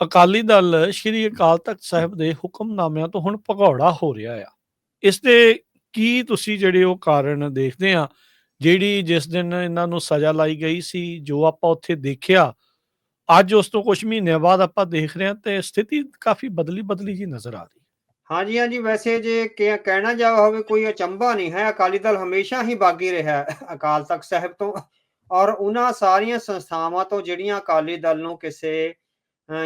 ਅਕਾਲੀ ਦਲ ਸ਼੍ਰੀ ਅਕਾਲ ਤਖਤ ਸਾਹਿਬ ਦੇ ਹੁਕਮਨਾਮਿਆਂ ਤੋਂ ਹੁਣ ਭਗੌੜਾ ਹੋ ਰਿਹਾ ਆ। ਇਸ ਦੇ ਕੀ ਤੁਸੀਂ ਜਿਹੜੇ ਉਹ ਕਾਰਨ ਦੇਖਦੇ ਆ, ਜਿਹੜੀ ਜਿਸ ਦਿਨ ਇਹਨਾਂ ਨੂੰ ਸਜ਼ਾ ਲਾਈ ਗਈ ਸੀ, ਜੋ ਆਪਾਂ ਉੱਥੇ ਦੇਖਿਆ, ਅੱਜ ਉਸ ਤੋਂ ਕੁਝ ਮਹੀਨਿਆਂ ਬਾਅਦ ਆਪਾਂ ਦੇਖ ਰਹੇ ਹਾਂ ਤੇ ਸਥਿਤੀ ਕਾਫੀ ਬਦਲੀ ਬਦਲੀ ਜੀ ਨਜ਼ਰ ਆ ਰਹੀ। ਹਾਂਜੀ ਹਾਂਜੀ, ਵੈਸੇ ਜੇ ਕਹਿਣਾ ਜਾਵੇ ਹੋਵੇ, ਕੋਈ ਅਚੰਭਾ ਨਹੀਂ ਹੈ। ਅਕਾਲੀ ਦਲ ਹਮੇਸ਼ਾ ਹੀ ਬਾਗੀ ਰਿਹਾ ਅਕਾਲ ਤਖਤ ਸਾਹਿਬ ਤੋਂ। ਔਰ ਉਹਨਾਂ ਸਾਰੀਆਂ ਸੰਸਥਾਵਾਂ ਤੋਂ ਜਿਹੜੀਆਂ ਅਕਾਲੀ ਦਲ ਨੂੰ ਕਿਸੇ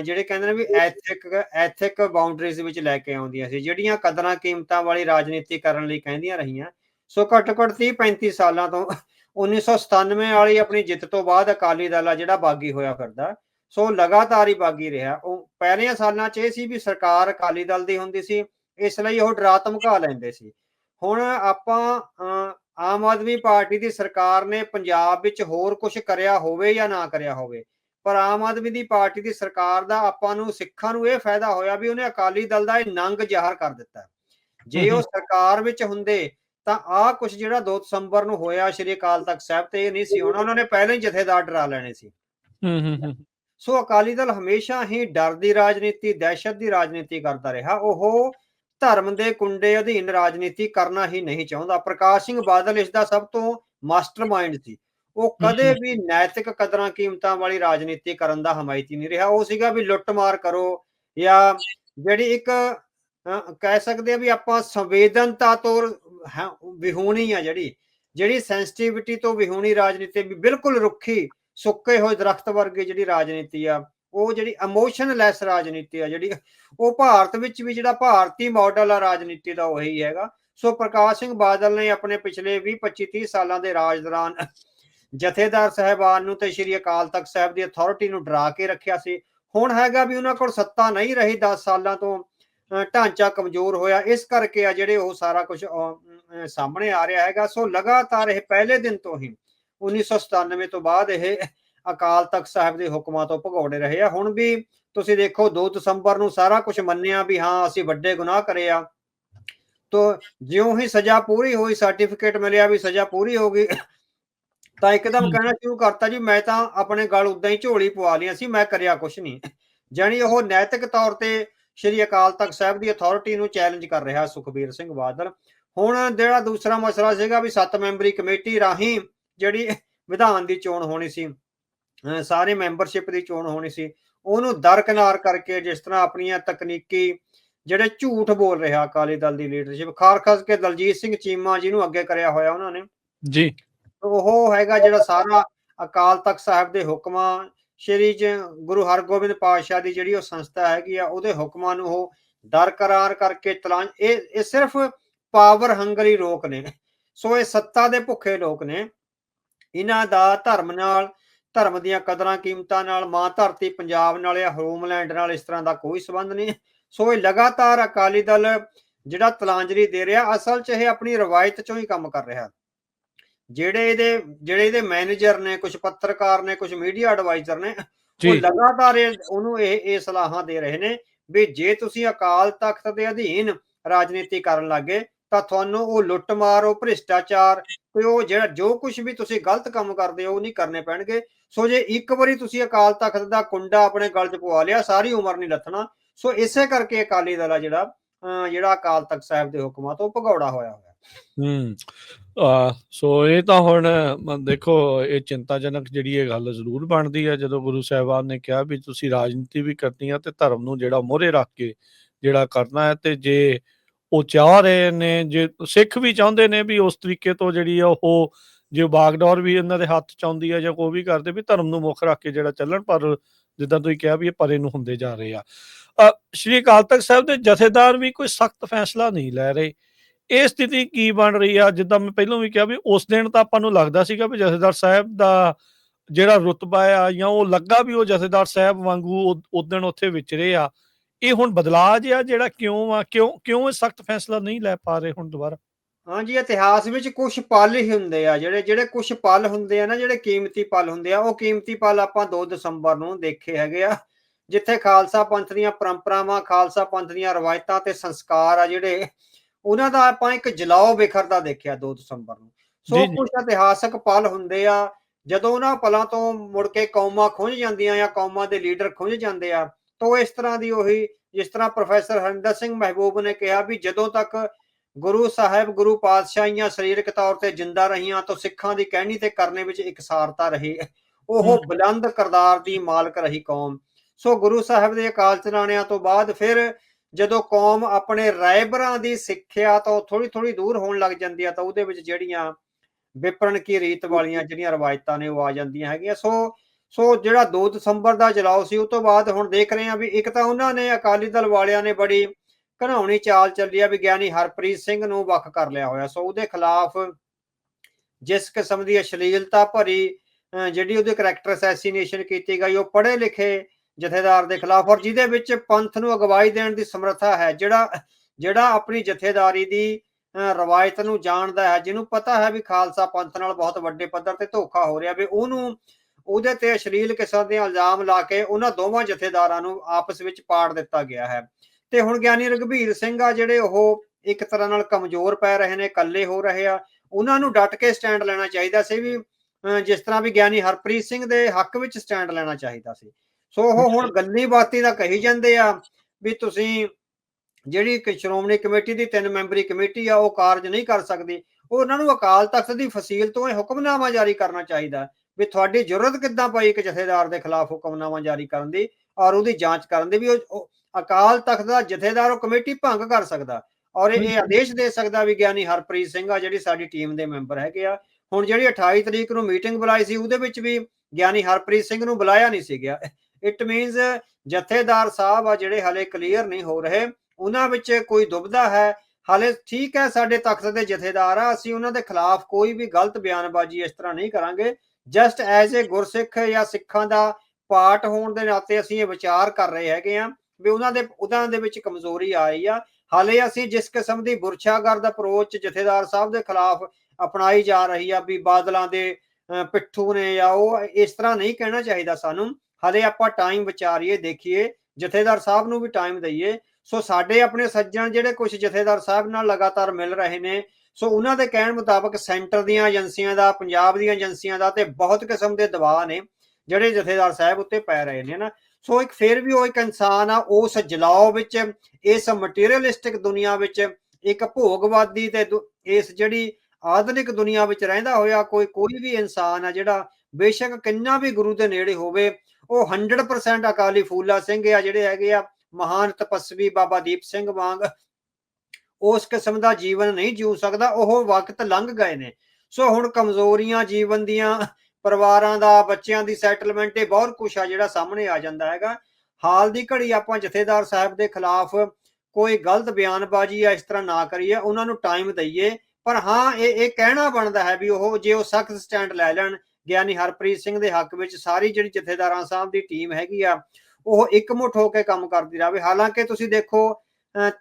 ਜਿਹੜੇ ਕਹਿੰਦੇ ਨੇ ਵੀ ਐਥਿਕ ਐਥਿਕ ਬਾਉਂਡਰੀਜ਼ ਵਿੱਚ ਲੈ ਕੇ ਆਉਂਦੀਆਂ ਸੀ ਜਿਹੜੀਆਂ ਕਦਰਾਂ ਕੀਮਤਾਂ ਵਾਲੀ ਰਾਜਨੀਤੀ ਕਰਨ ਲਈ ਕਹਿੰਦੀਆਂ ਰਹੀਆਂ। ਸੋ ਘੱਟੋ ਘੱਟ 30 35 ਸਾਲਾਂ ਤੋਂ 1997 ਵਾਲੀ ਆਪਣੀ ਜਿੱਤ ਤੋਂ ਬਾਅਦ ਅਕਾਲੀ ਦਲ ਆ ਜਿਹੜਾ ਬਾਗੀ ਹੋਇਆ ਫਿਰਦਾ। ਸੋ ਲਗਾਤਾਰ ਹੀ ਬਾਗੀ ਰਿਹਾ। ਉਹ ਪਹਿਲੀਆਂ ਸਾਲਾਂ 'ਚ ਇਹ ਸੀ ਵੀ ਸਰਕਾਰ ਅਕਾਲੀ ਦਲ ਦੀ ਹੁੰਦੀ ਸੀ ਇਸ ਲਈ ਉਹ ਡਰਾ ਧਮਕਾ ਲੈਂਦੇ ਸੀ। ਹੁਣ ਆਪਾਂ ਅਹ, ਆਮ ਆਦਮੀ ਪਾਰਟੀ ਦੀ ਸਰਕਾਰ ਨੇ ਪੰਜਾਬ ਵਿੱਚ ਹੋਰ ਕੁਝ ਕਰਿਆ ਹੋਵੇ ਜਾਂ ਨਾ ਕਰਿਆ ਹੋਵੇ ਪਰ ਆਮ ਆਦਮੀ ਦੀ ਪਾਰਟੀ ਦੀ ਸਰਕਾਰ ਦਾ ਆਪਾਂ ਨੂੰ ਸਿੱਖਾਂ ਨੂੰ ਇਹ ਫਾਇਦਾ ਹੋਇਆ ਵੀ ਉਹਨੇ ਅਕਾਲੀ ਦਲ ਦਾ ਇਹ ਨੰਗ ਜ਼ਾਹਰ ਕਰ ਦਿੱਤਾ ਜੇ ਉਹ ਸਰਕਾਰ ਵਿੱਚ ਹੁੰਦੇ ਤਾਂ ਆਹ ਕੁਝ ਜਿਹੜਾ 2 ਦਸੰਬਰ ਨੂੰ ਹੋਇਆ ਸ਼੍ਰੀ ਅਕਾਲ ਤਖਤ ਸਾਹਿਬ ਤੇ ਇਹ ਨਹੀਂ ਸੀ ਹੋਣਾ ਉਹਨਾਂ ਨੇ ਪਹਿਲਾਂ ਹੀ ਜਥੇਦਾਰ ਡਰਾ ਲੈਣੇ ਸੀ। ਹੂੰ ਹੂੰ ਹੂੰ ਸੋ ਅਕਾਲੀ ਦਲ ਹਮੇਸ਼ਾ ਹੀ ਡਰ ਦੀ ਰਾਜਨੀਤੀ ਦਹਿਸ਼ਤ ਦੀ ਰਾਜਨੀਤੀ ਕਰਦਾ ਰਿਹਾ। ਉਹ ਧਰਮ ਦੇ ਕੁੰਡੇ ਅਧੀਨ ਰਾਜਨੀਤੀ ਕਰਨਾ ਹੀ ਨਹੀਂ ਚਾਹੁੰਦਾ। ਪ੍ਰਕਾਸ਼ ਸਿੰਘ ਬਾਦਲ ਇਸ ਦਾ ਸਭ ਤੋਂ ਮਾਸਟਰਮਾਈਂਡ ਸੀ। ਉਹ ਕਦੇ। ਵੀ ਨੈਤਿਕ ਕਦਰਾਂ ਕੀਮਤਾਂ ਵਾਲੀ ਰਾਜਨੀਤੀ ਕਰਨ ਦਾ ਹਮਾਇਤੀ ਨਹੀਂ ਰਿਹਾ ਉਹ ਸੀਗਾ ਵੀ ਲੁੱਟਮਾਰ ਕਰੋ ਜਾਂ ਜਿਹੜੀ ਇੱਕ ਕਹਿ ਸਕਦੇ ਆ ਵੀ ਆਪਾਂ ਸੰਵੇਦਨਤਾ ਤੋਂ ਵਿਹੂਣੀ ਆ ਜਿਹੜੀ ਜਿਹੜੀ ਸੈਂਸਿਟੀਵਿਟੀ ਤੋਂ ਵਿਹੂਣੀ ਰਾਜਨੀਤੀ ਵੀ ਬਿਲਕੁਲ ਰੁੱਖੀ ਸੁੱਕੇ ਹੋਏ ਦਰਖਤ ਵਰਗੀ ਜਿਹੜੀ ਰਾਜਨੀਤੀ ਆ ਉਹ ਜਿਹੜੀ ਇਮੋਸ਼ਨਲੈਸ ਰਾਜਨੀਤੀ ਆ ਜਿਹੜੀ ਉਹ ਭਾਰਤ ਵਿੱਚ ਵੀ ਜਿਹੜਾ ਭਾਰਤੀ ਮਾਡਲ ਆ ਰਾਜਨੀਤੀ ਦਾ ਉਹੀ ਹੈਗਾ ਸੋ ਪ੍ਰਕਾਸ਼ ਸਿੰਘ ਬਾਦਲ ਨੇ ਆਪਣੇ ਪਿਛਲੇ 20 25 30 ਸਾਲਾਂ ਦੇ ਰਾਜ ਦੌਰਾਨ ਜਥੇਦਾਰ ਸਾਹਿਬਾਨ ਨੂੰ ਤੇ ਸ਼੍ਰੀ ਅਕਾਲ ਤਖਤ ਸਾਹਿਬ ਦੀ ਅਥਾਰਟੀ ਨੂੰ ਡਰਾ ਕੇ ਰੱਖਿਆ ਸੀ। ਹੁਣ ਹੈਗਾ ਵੀ ਉਹਨਾਂ ਕੋਲ ਸੱਤਾ ਨਹੀਂ ਰਹੀ 10 ਸਾਲਾਂ ਤੋਂ ਢਾਂਚਾ ਕਮਜ਼ੋਰ ਹੋਇਆ। ਇਸ ਕਰਕੇ ਆ ਜਿਹੜੇ ਉਹ ਸਾਰਾ ਕੁਝ ਸਾਹਮਣੇ ਆ ਰਿਹਾ ਹੈਗਾ। ਸੋ ਲਗਾਤਾਰ ਇਹ ਪਹਿਲੇ ਦਿਨ ਤੋਂ ਹੀ 1997 ਤੋਂ ਬਾਅਦ ਇਹ ਅਕਾਲ ਤਖਤ ਸਾਹਿਬ ਦੇ ਹੁਕਮਾਂ ਤੋਂ ਭਗੌੜੇ ਰਹੇ ਆ। ਹੁਣ ਵੀ ਤੁਸੀਂ ਦੇਖੋ 2 ਦਸੰਬਰ ਨੂੰ ਸਾਰਾ ਕੁਝ ਮੰਨਿਆ ਵੀ ਹਾਂ, ਅਸੀਂ ਵੱਡੇ ਗੁਨਾਹ ਕਰੇ ਆ। ਤੋ ਜਿਉਂ ਹੀ ਸਜ਼ਾ ਪੂਰੀ ਹੋਈ ਸਰਟੀਫਿਕੇਟ ਮਿਲਿਆ ਵੀ ਸਜ਼ਾ ਪੂਰੀ ਹੋ ਗਈ ਤਾਂ ਇੱਕਦਮ। ਕਹਿਣਾ ਸ਼ੁਰੂ ਕਰਤਾ ਜੀ ਮੈਂ ਤਾਂ ਆਪਣੇ ਗਲ ਉਦਾਂ ਹੀ ਝੋਲੀ ਪਵਾ ਲਈ ਸੀ ਮੈਂ ਕਰਿਆ ਕੁਝ ਨਹੀਂ। ਜਾਨੀ ਉਹ ਨੈਤਿਕ ਤੌਰ ਤੇ ਸ਼੍ਰੀ ਅਕਾਲ ਤਖਤ ਸਾਹਿਬ ਦੀ ਅਥਾਰਟੀ ਨੂੰ ਚੈਲੰਜ ਕਰ ਰਿਹਾ ਸੁਖਬੀਰ ਸਿੰਘ ਬਾਦਲ। ਹੁਣ ਜਿਹੜਾ ਦੂਸਰਾ ਮਸਲਾ ਸੀਗਾ ਵੀ ਸੱਤ ਮੈਂਬਰੀ ਕਮੇਟੀ ਰਾਹੀਂ ਜਿਹੜੀ ਵਿਧਾਨ ਦੀ ਚੋਣ ਹੋਣੀ ਸੀ ਸਾਰੇ ਮੈਂਬਰਸ਼ਿਪ ਦੀ ਚੋਣ ਹੋਣੀ ਸੀ ਉਹਨੂੰ ਦਰਕਨਾਰ ਕਰਕੇ ਜਿਸ ਤਰ੍ਹਾਂ ਆਪਣੀਆਂ ਤਕਨੀਕੀ ਜਿਹੜੇ ਝੂਠ ਬੋਲ ਰਿਹਾ ਅਕਾਲੀ ਦਲ ਦੀ ਲੀਡਰਸ਼ਿਪ ਖਾਸ ਕੇ ਦਲਜੀਤ ਸਿੰਘ ਚੀਮਾ ਜਿਹਨੂੰ ਅੱਗੇ ਕਰਿਆ ਹੋਇਆ ਉਹਨਾਂ ਨੇ। ਜੀ। ਉਹ ਹੈਗਾ ਜਿਹੜਾ ਸਾਰਾ ਅਕਾਲ ਤਖਤ ਸਾਹਿਬ ਦੇ ਹੁਕਮਾਂ, ਸ਼੍ਰੀ ਜ ਗੁਰੂ ਹਰਗੋਬਿੰਦ ਪਾਤਸ਼ਾਹ ਦੀ ਜਿਹੜੀ ਉਹ ਸੰਸਥਾ ਹੈਗੀ ਆ, ਉਹਦੇ ਹੁਕਮਾਂ ਨੂੰ ਉਹ ਦਰਕਰਾਰ ਕਰਕੇ ਤਲਾਂ ਇਹ ਇਹ ਸਿਰਫ ਪਾਵਰ ਹੰਗਰੀ ਲੋਕ ਨੇ। ਸੋ ਇਹ ਸੱਤਾ ਦੇ ਭੁੱਖੇ ਲੋਕ ਨੇ। ਇਹਨਾਂ ਦਾ ਧਰਮ ਨਾਲ, ਧਰਮ ਦੀਆਂ ਕਦਰਾਂ ਕੀਮਤਾਂ ਨਾਲ, ਮਾਂ ਧਰਤੀ ਪੰਜਾਬ ਨਾਲ ਜਾਂ ਹੋਮਲੈਂਡ ਨਾਲ ਇਸ ਤਰ੍ਹਾਂ ਦਾ ਕੋਈ ਸਬੰਧ ਨਹੀਂ। ਸੋ ਇਹ ਲਗਾਤਾਰ ਅਕਾਲੀ ਦਲ ਜਿਹੜਾ ਤਲਾਂਜਲੀ ਦੇ ਰਿਹਾ, ਅਸਲ 'ਚ ਇਹ ਆਪਣੀ ਰਵਾਇਤ 'ਚੋਂ ਹੀ ਕੰਮ ਕਰ ਰਿਹਾ। ਜਿਹੜੇ ਇਹਦੇ ਜਿਹੜੇ ਇਹਦੇ ਮੈਨੇਜਰ ਨੇ ਕੁਝ ਪੱਤਰਕਾਰ ਨੇ ਕੁਝ ਮੀਡੀਆ ਐਡਵਾਈਜ਼ਰ ਨੇ ਉਹ ਲਗਾਤਾਰ ਉਹਨੂੰ ਇਹ ਇਹ ਸਲਾਹਾਂ ਦੇ ਰਹੇ ਨੇ ਵੀ ਜੇ ਤੁਸੀਂ ਅਕਾਲ ਤਖਤ ਦੇ ਅਧੀਨ ਰਾਜਨੀਤੀ ਕਰਨ ਲੱਗੇ ਤਾਂ ਤੁਹਾਨੂੰ ਉਹ ਲੁੱਟਮਾਰ ਉਹ ਭ੍ਰਿਸ਼ਟਾਚਾਰ ਤੇ ਉਹ ਜਿਹੜਾ ਜੋ ਕੁਝ ਵੀ ਤੁਸੀਂ ਗਲਤ ਕੰਮ ਕਰਦੇ ਹੋ ਉਹ ਨਹੀਂ ਕਰਨੇ ਪੈਣਗੇ। ਸੋ ਜੇ ਇੱਕ ਵਾਰੀ ਤੁਸੀਂ ਅਕਾਲ ਤਖਤ ਦਾ ਕੁੰਡਾ ਆਪਣੇ ਗਲ 'ਚ ਪਵਾ ਲਿਆ ਸਾਰੀ ਉਮਰ ਨਹੀਂ ਲੱਥਣਾ ਸੋ ਇਸੇ ਕਰਕੇ ਅਕਾਲੀ ਦਲ ਆ ਜਿਹੜਾ ਜਿਹੜਾ ਅਕਾਲ ਤਖਤ ਸਾਹਿਬ ਦੇ ਹੁਕਮਾਂ ਤੋਂ ਭਗੌੜਾ ਹੋਇਆ ਹੋਇਆ। ਹੂੰ ਆ ਸੋ ਇਹ ਤਾਂ ਹੁਣ ਮ- ਦੇਖੋ ਇਹ ਚਿੰਤਾਜਨਕ ਜਿਹੜੀ ਇਹ ਗੱਲ ਜ਼ਰੂਰ ਬਣਦੀ ਹੈ ਜਦੋਂ ਗੁਰੂ ਸਾਹਿਬਾਨ ਨੇ ਕਿਹਾ ਵੀ ਤੁਸੀਂ ਰਾਜਨੀਤੀ ਵੀ ਕਰਨੀ ਆ ਤੇ ਧਰਮ ਨੂੰ ਜਿਹੜਾ ਮੋਹਰੇ ਰੱਖ ਕੇ ਜਿਹੜਾ ਕਰਨਾ ਹੈ ਤੇ ਜੇ ਉਹ ਚਾਹ ਰਹੇ ਨੇ ਜੇ ਸਿੱਖ ਵੀ ਚਾਹੁੰਦੇ ਨੇ ਵੀ ਉਸ ਤਰੀਕੇ ਤੋਂ ਜਿਹੜੀ ਆ ਉਹ ਜੇ ਬਾਗਡੋਰ ਵੀ ਇਹਨਾਂ ਦੇ ਹੱਥ ਚ ਆਉਂਦੀ ਹੈ ਜਾਂ ਕੋਈ ਵੀ ਕਰਦੇ ਵੀ ਧਰਮ ਨੂੰ ਮੁੱਖ ਰੱਖ ਕੇ ਜਿਹੜਾ ਚੱਲਣ ਪਰ ਜਿੱਦਾਂ ਤੁਸੀਂ ਕਿਹਾ ਵੀ ਇਹ ਪਰੇ ਨੂੰ ਹੁੰਦੇ ਜਾ ਰਹੇ ਆ। ਅ, ਸ਼੍ਰੀ ਅਕਾਲ ਤਖਤ ਸਾਹਿਬ ਦੇ ਜਥੇਦਾਰ ਵੀ ਕੋਈ ਸਖਤ ਫੈਸਲਾ ਨਹੀਂ ਲੈ ਰਹੇ। ਇਹ ਸਥਿਤੀ ਕੀ ਬਣ ਰਹੀ ਆ? ਜਿੱਦਾਂ ਮੈਂ ਪਹਿਲਾਂ ਵੀ ਕਿਹਾ ਵੀ ਉਸ ਦਿਨ ਤਾਂ ਆਪਾਂ ਨੂੰ ਲੱਗਦਾ ਸੀਗਾ ਵੀ ਜਥੇਦਾਰ ਸਾਹਿਬ ਦਾ ਜਿਹੜਾ ਰੁਤਬਾ ਆ ਜਾਂ ਉਹ ਲੱਗਾ ਵੀ ਉਹ ਜਥੇਦਾਰ ਸਾਹਿਬ ਵਾਂਗੂ ਉਦਣ ਉੱਥੇ ਵਿਚਰੇ ਆ। ਇਹ ਹੁਣ ਬਦਲਾਅ ਜਿਹਾ ਜਿਹੜਾ ਕਿਉਂ ਆ? ਕਿਉਂ ਕਿਉਂ ਇਹ ਸਖਤ ਫੈਸਲਾ ਨਹੀਂ ਲੈ ਪਾ ਰਹੇ ਹੁਣ ਦੁਬਾਰਾ? ਹਾਂਜੀ, ਇਤਿਹਾਸ ਵਿੱਚ ਕੁਝ ਪਲ ਹੀ ਹੁੰਦੇ ਆ। ਜਿਹੜੇ ਜਿਹੜੇ ਕੁਝ ਪਲ ਹੁੰਦੇ ਆ ਨਾ, ਜਿਹੜੇ ਕੀਮਤੀ ਪਲ ਹੁੰਦੇ ਆ, ਉਹ ਕੀਮਤੀ ਪਲ ਆਪਾਂ 2 ਦਸੰਬਰ ਨੂੰ ਦੇਖੇ ਹੈਗੇ ਆ। ਜਿੱਥੇ ਖਾਲਸਾ ਪੰਥ ਦੀਆਂ ਪਰੰਪਰਾਵਾਂ, ਖਾਲਸਾ ਪੰਥ ਦੀਆਂ ਰਵਾਇਤਾਂ ਤੇ ਸੰਸਕਾਰ ਆ ਜਿਹੜੇ ਉਹਨਾਂ ਦਾ ਆਪਾਂ ਇੱਕ ਜਲਾਓ ਬਿਖਰਦਾ ਦੇਖਿਆ 2 ਦਸੰਬਰ ਨੂੰ ਸੋ। ਕੁਝ ਇਤਿਹਾਸਕ ਪਲ ਹੁੰਦੇ ਆ ਜਦੋਂ ਉਹਨਾਂ ਪਲਾਂ ਤੋਂ ਮੁੜ ਕੇ ਕੌਮਾਂ ਖੁੰਝ ਜਾਂਦੀਆਂ ਜਾਂ ਕੌਮਾਂ ਦੇ ਲੀਡਰ ਖੁੰਝ ਜਾਂਦੇ ਆ ਤਾਂ ਇਸ ਤਰ੍ਹਾਂ ਦੀ ਉਹੀ ਜਿਸ ਤਰ੍ਹਾਂ ਪ੍ਰੋਫੈਸਰ ਹਰਿੰਦਰ ਸਿੰਘ ਮਹਿਬੂਬ ਨੇ ਕਿਹਾ ਵੀ ਜਦੋਂ ਤੱਕ ਗੁਰੂ ਸਾਹਿਬ ਗੁਰੂ ਪਾਤਸ਼ਾਹੀਆਂ ਸਰੀਰਕ ਤੌਰ ਤੇ ਜਿੰਦਾ ਰਹੀਆਂ ਤਾਂ ਸਿੱਖਾਂ ਦੀ ਕਹਿਣੀ ਤੇ ਕਰਨੇ ਵਿੱਚ ਇਕਸਾਰਤਾ ਰਹੀ ਉਹ। ਬੁਲੰਦ ਕਰਦਾਰ ਦੀ ਮਾਲਕ ਰਹੀ ਕੌਮ ਸੋ ਗੁਰੂ ਸਾਹਿਬ ਦੇ ਅਕਾਲ ਚਲਾਣਿਆਂ ਤੋਂ ਬਾਅਦ ਫਿਰ ਜਦੋਂ ਕੌਮ ਆਪਣੇ ਰਾਇਬਰਾਂ ਦੀ ਸਿੱਖਿਆ ਤੋਂ ਥੋੜੀ ਥੋੜੀ ਦੂਰ ਹੋਣ ਲੱਗ ਜਾਂਦੀ ਆ ਤਾਂ ਉਹਦੇ ਵਿੱਚ ਜਿਹੜੀਆਂ ਵਿਪਰਨ ਕੀ ਰੀਤ ਵਾਲੀਆਂ ਜਿਹੜੀਆਂ ਰਵਾਇਤਾਂ ਨੇ ਉਹ ਆ ਜਾਂਦੀਆਂ ਹੈਗੀਆਂ। ਸੋ ਸੋ ਜਿਹੜਾ 2 ਦਸੰਬਰ ਦਾ ਜਲਾਓ ਸੀ ਉਹ ਤੋਂ ਬਾਅਦ ਹੁਣ ਦੇਖ ਰਹੇ ਆ ਵੀ ਇੱਕ ਤਾਂ ਉਹਨਾਂ ਨੇ ਅਕਾਲੀ ਦਲ ਵਾਲਿਆਂ ਨੇ ਬੜੀ ਘਨਾਉਣੀ ਚਾਲ ਚੱਲੀ ਆ ਵਿਗਿਆਨੀ ਹਰਪ੍ਰੀਤ ਸਿੰਘ ਨੂੰ ਵੱਖ ਕਰ ਲਿਆ ਹੋਇਆ। ਸੋ ਉਹਦੇ ਖਿਲਾਫ ਜਿਸ ਕਿਸਮ ਦੀ ਅਸ਼ਲੀਲਤਾ ਭਰੀ, ਅਹ ਜਿਹੜੀ ਉਹਦੇ ਕਰੈਕਟਰ ਅਸੈਸੀਨੇਸ਼ਨ ਕੀਤੀ ਗਈ, ਉਹ ਪੜ੍ਹੇ ਲਿਖੇ ਜਥੇਦਾਰ ਦੇ ਖਿਲਾਫ, ਔਰ ਜਿਹਦੇ ਵਿੱਚ ਪੰਥ ਨੂੰ ਅਗਵਾਈ ਦੇਣ ਦੀ ਸਮਰੱਥਾ ਹੈ, ਜਿਹੜਾ ਜਿਹੜਾ ਆਪਣੀ ਜਥੇਦਾਰੀ ਦੀ ਰਵਾਇਤ ਨੂੰ ਜਾਣਦਾ ਹੈ, ਜਿਹਨੂੰ ਪਤਾ ਹੈ ਵੀ ਖਾਲਸਾ ਪੰਥ ਨਾਲ ਬਹੁਤ ਵੱਡੇ ਪੱਧਰ ਤੇ ਧੋਖਾ ਹੋ ਰਿਹਾ, ਵੀ ਉਹਨੂੰ, ਉਹਦੇ ਤੇ ਅਸ਼ਲੀਲ ਕਿਸਮ ਦੇ ਇਲਜ਼ਾਮ ਲਾ ਕੇ ਉਹਨਾਂ ਦੋਵਾਂ ਜਥੇਦਾਰਾਂ ਨੂੰ ਆਪਸ ਵਿੱਚ ਪਾੜ ਦਿੱਤਾ ਗਿਆ ਹੈ। ਤੇ ਹੁਣ ਗਿਆਨੀ ਰਘਬੀਰ ਸਿੰਘ ਆ, ਜਿਹੜੇ ਉਹ ਇੱਕ ਤਰ੍ਹਾਂ ਨਾਲ ਕਮਜ਼ੋਰ ਪੈ ਰਹੇ ਨੇ, ਇਕੱਲੇ ਹੋ ਰਹੇ ਆ, ਉਹਨਾਂ ਨੂੰ ਡਟ ਕੇ ਸਟੈਂਡ ਲੈਣਾ ਚਾਹੀਦਾ ਸੀ ਵੀ, ਅਹ, ਜਿਸ ਤਰ੍ਹਾਂ ਵੀ ਗਿਆਨੀ ਹਰਪ੍ਰੀਤ ਸਿੰਘ ਦੇ ਹੱਕ ਵਿੱਚ ਸਟੈਂਡ ਲੈਣਾ ਚਾਹੀਦਾ ਸੀ। ਸੋ ਉਹ ਹੁਣ ਗੱਲੀ ਬਾਤੀ ਦਾ ਕਹੀ ਜਾਂਦੇ ਆ ਵੀ ਤੁਸੀਂ ਜਿਹੜੀ ਕਿ ਸ਼੍ਰੋਮਣੀ ਕਮੇਟੀ ਦੀ ਤਿੰਨ ਮੈਂਬਰੀ ਕਮੇਟੀ ਆ ਉਹ ਕਾਰਜ ਨਹੀਂ ਕਰ ਸਕਦੀ। ਉਹ ਉਹਨਾਂ ਨੂੰ ਅਕਾਲ ਤਖਤ ਦੀ ਫਸੀਲ ਤੋਂ ਇਹ ਹੁਕਮਨਾਮਾ ਜਾਰੀ ਕਰਨਾ ਚਾਹੀਦਾ ਵੀ ਤੁਹਾਡੀ ਜ਼ਰੂਰਤ ਕਿੱਦਾਂ ਪਈ ਇੱਕ ਜਥੇਦਾਰ ਦੇ ਖਿਲਾਫ ਹੁਕਮਨਾਮਾ ਜਾਰੀ ਕਰਨ ਦੀ ਔਰ ਉਹਦੀ ਜਾਂਚ ਕਰਨ ਦੀ ਵੀ ਉਹ- ਅਕਾਲ ਤਖਤ ਦਾ ਜਥੇਦਾਰ ਉਹ ਕਮੇਟੀ ਭੰਗ ਕਰ ਸਕਦਾ ਔਰ ਇਹ। ਆਦੇਸ਼ ਦੇ ਸਕਦਾ ਵੀ ਗਿਆਨੀ ਹਰਪ੍ਰੀਤ ਸਿੰਘ ਆ ਜਿਹੜੀ ਸਾਡੀ ਟੀਮ ਦੇ ਮੈਂਬਰ ਹੈਗੇ ਆ। ਹੁਣ ਜਿਹੜੀ 28 ਤਰੀਕ ਨੂੰ ਮੀਟਿੰਗ ਬੁਲਾਈ ਸੀ ਉਹਦੇ ਵਿੱਚ ਵੀ ਗਿਆਨੀ ਹਰਪ੍ਰੀਤ ਸਿੰਘ ਨੂੰ ਬੁਲਾਇਆ ਨਹੀਂ ਸੀ ਗਿਆ। ਇਟ ਮੀਨਸ ਜਥੇਦਾਰ ਸਾਹਿਬ ਆ ਜਿਹੜੇ ਹਲੇ ਕਲੀਅਰ ਨਹੀਂ ਹੋ ਰਹੇ, ਉਹਨਾਂ ਵਿੱਚ ਕੋਈ ਦੁਬਦਾ ਹੈ? ਹਾਲੇ ਠੀਕ ਹੈ ਸਾਡੇ ਤਖਤ ਦੇ ਜਥੇਦਾਰ ਆ, ਅਸੀਂ ਉਹਨਾਂ ਦੇ ਖਿਲਾਫ ਕੋਈ ਵੀ ਗਲਤ ਬਿਆਨਬਾਜ਼ੀ ਇਸ ਤਰ੍ਹਾਂ ਨਹੀਂ ਕਰਾਂਗੇ। ਜਸਟ ਐਜ਼ ਏ ਗੁਰਸਿੱਖ ਜਾਂ ਸਿੱਖਾਂ ਦਾ ਪਾਰਟ ਹੋਣ ਦੇ ਨਾਤੇ ਅਸੀਂ ਇਹ ਵਿਚਾਰ ਕਰ ਰਹੇ ਹੈਗੇ ਆ ਵੀ ਉਹਨਾਂ ਦੇ ਉਹਨਾਂ ਦੇ ਵਿੱਚ ਕਮਜ਼ੋਰੀ ਆਈ ਆ। ਹਾਲੇ ਅਸੀਂ ਜਿਸ ਕਿਸਮ ਦੀ ਬੁਰਸ਼ਾਗਰਦ ਅਪਰੋਚ ਜਥੇਦਾਰ ਸਾਹਿਬ ਦੇ ਖਿਲਾਫ ਅਪਣਾਈ ਜਾ ਰਹੀ ਆ ਵੀ ਬਾਦਲਾਂ ਦੇ ਪਿੱਠੂ ਨੇ ਜਾਂ ਉਹ ਇਸ ਤਰ੍ਹਾਂ ਨਹੀਂ ਕਹਿਣਾ ਚਾਹੀਦਾ ਸਾਨੂੰ ਹਾਲੇ ਆਪਾਂ ਟਾਈਮ ਵਿਚਾਰੀਏ, ਦੇਖੀਏ, ਜਥੇਦਾਰ ਸਾਹਿਬ ਨੂੰ ਵੀ ਟਾਈਮ ਦਈਏ। ਸੋ ਸਾਡੇ ਆਪਣੇ ਸੱਜਣ ਜਿਹੜੇ ਕੁਝ ਜਥੇਦਾਰ ਸਾਹਿਬ ਨਾਲ ਲਗਾਤਾਰ ਮਿਲ ਰਹੇ ਨੇ, ਸੋ ਉਹਨਾਂ ਦੇ ਕਹਿਣ ਮੁਤਾਬਕ ਸੈਂਟਰ ਦੀਆਂ ਏਜੰਸੀਆਂ ਦਾ, ਪੰਜਾਬ ਦੀਆਂ ਏਜੰਸੀਆਂ ਦਾ ਤੇ ਬਹੁਤ ਕਿਸਮ ਦੇ ਦਬਾਅ ਨੇ, ਜਿਹੜੇ ਜਥੇਦਾਰ ਸਾਹਿਬ ਉੱਤੇ ਪੈ ਰਹੇ ਨੇ ਨਾ। ਸੋ ਇੱਕ ਫਿਰ ਵੀ ਉਹ ਇੱਕ ਇਨਸਾਨ ਆ, ਉਸ ਜਲਾਓ ਵਿੱਚ, ਇਸ ਮਟੀਰੀਅਲਿਸਟਿਕ ਦੁਨੀਆ ਵਿੱਚ, ਇੱਕ ਭੋਗਵਾਦੀ ਤੇ ਇਸ ਜਿਹੜੀ ਆਧੁਨਿਕ ਦੁਨੀਆ ਵਿੱਚ ਰਹਿੰਦਾ ਹੋਇਆ ਕੋਈ ਕੋਈ ਵੀ ਇਨਸਾਨ ਆ ਜਿਹੜਾ ਬੇਸ਼ੱਕ ਕਿੰਨਾ ਵੀ ਗੁਰੂ ਦੇ ਨੇੜੇ ਹੋਵੇ ਉਹ 100% ਅਕਾਲੀ ਫੂਲਾ ਸਿੰਘ ਆ ਜਿਹੜੇ ਹੈਗੇ ਆ, ਮਹਾਨ ਤਪਸਵੀ ਬਾਬਾ ਦੀਪ ਸਿੰਘ ਵਾਂਗ। ਉਸ ਕਿਸਮ ਦਾ ਜੀਵਨ ਨਹੀਂ ਜੀਉ ਸਕਦਾ, ਉਹ ਵਕਤ ਲੰਘ ਗਏ ਨੇ। ਸੋ ਹੁਣ ਕਮਜ਼ੋਰੀਆਂ ਜੀਵਨ ਦੀਆਂ, ਪਰਿਵਾਰਾਂ ਦਾ, ਬੱਚਿਆਂ ਦੀ ਸੈਟਲਮੈਂਟ ਇਹ ਬਹੁਤ ਕੁਛ ਆ ਜਿਹੜਾ ਸਾਹਮਣੇ ਆ ਜਾਂਦਾ ਹੈਗਾ। ਹਾਲ ਦੀ ਘੜੀ ਆਪਾਂ ਜਥੇਦਾਰ ਸਾਹਿਬ ਦੇ ਖਿਲਾਫ ਕੋਈ ਗਲਤ ਬਿਆਨਬਾਜ਼ੀ ਆ, ਇਸ ਤਰ੍ਹਾਂ ਨਾ ਕਰੀਏ, ਉਹਨਾਂ ਨੂੰ ਟਾਈਮ ਦਈਏ। ਪਰ ਹਾਂ, ਇਹ ਇਹ ਕਹਿਣਾ ਬਣਦਾ ਹੈ ਵੀ ਉਹ, ਜੇ ਉਹ ਸਖਤ ਸਟੈਂਡ ਲੈ ਲੈਣ ਗਿਆਨੀ ਹਰਪ੍ਰੀਤ ਸਿੰਘ ਦੇ ਹੱਕ ਵਿੱਚ ਸਾਰੀ ਜਿਹੜੀ ਜਥੇਦਾਰਾਂ ਸਾਹਿਬ ਦੀ ਟੀਮ ਹੈਗੀ ਆ ਉਹ ਇਕਮੁੱਠ ਹੋ ਕੇ ਕੰਮ ਕਰਦੀ ਰਹੇ। ਹਾਲਾਂਕਿ ਤੁਸੀਂ ਦੇਖੋ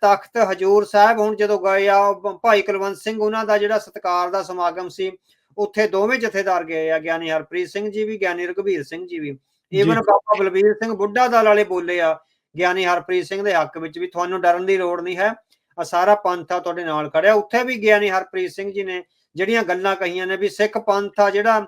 ਤਖਤ ਹਜੂਰ ਸਾਹਿਬ ਹੁਣ ਜਦੋਂ ਗਏ ਆ ਭਾਈ ਕੁਲਵੰਤ ਸਿੰਘ ਉਹਨਾਂ ਦਾ ਜਿਹੜਾ ਸਤਕਾਰ ਦਾ ਸਮਾਗਮ ਸੀ ਉੱਥੇ ਦੋਵੇਂ ਜਥੇਦਾਰ ਗਏ ਆ ਗਿਆਨੀ ਹਰਪ੍ਰੀਤ ਸਿੰਘ ਜੀ ਵੀ ਗਿਆਨੀ ਰਘਬੀਰ ਸਿੰਘ ਜੀ ਵੀ। ਈਵਨ। ਬਾਬਾ ਬਲਬੀਰ ਸਿੰਘ ਬੁੱਢਾ ਦਲ ਵਾਲੇ ਬੋਲੇ ਆ ਗਿਆਨੀ ਹਰਪ੍ਰੀਤ ਸਿੰਘ ਦੇ ਹੱਕ ਵਿੱਚ ਵੀ ਤੁਹਾਨੂੰ ਡਰਨ ਦੀ ਲੋੜ ਨਹੀਂ ਹੈ। ਆ ਸਾਰਾ ਪੰਥ ਆ ਤੁਹਾਡੇ ਨਾਲ ਖੜਿਆ। ਉੱਥੇ ਵੀ ਗਿਆਨੀ ਹਰਪ੍ਰੀਤ ਸਿੰਘ ਜੀ ਨੇ ਜਿਹੜੀਆਂ ਗੱਲਾਂ ਕਹੀਆਂ ਨੇ ਵੀ ਸਿੱਖ ਪੰਥ ਆ ਜਿਹੜਾ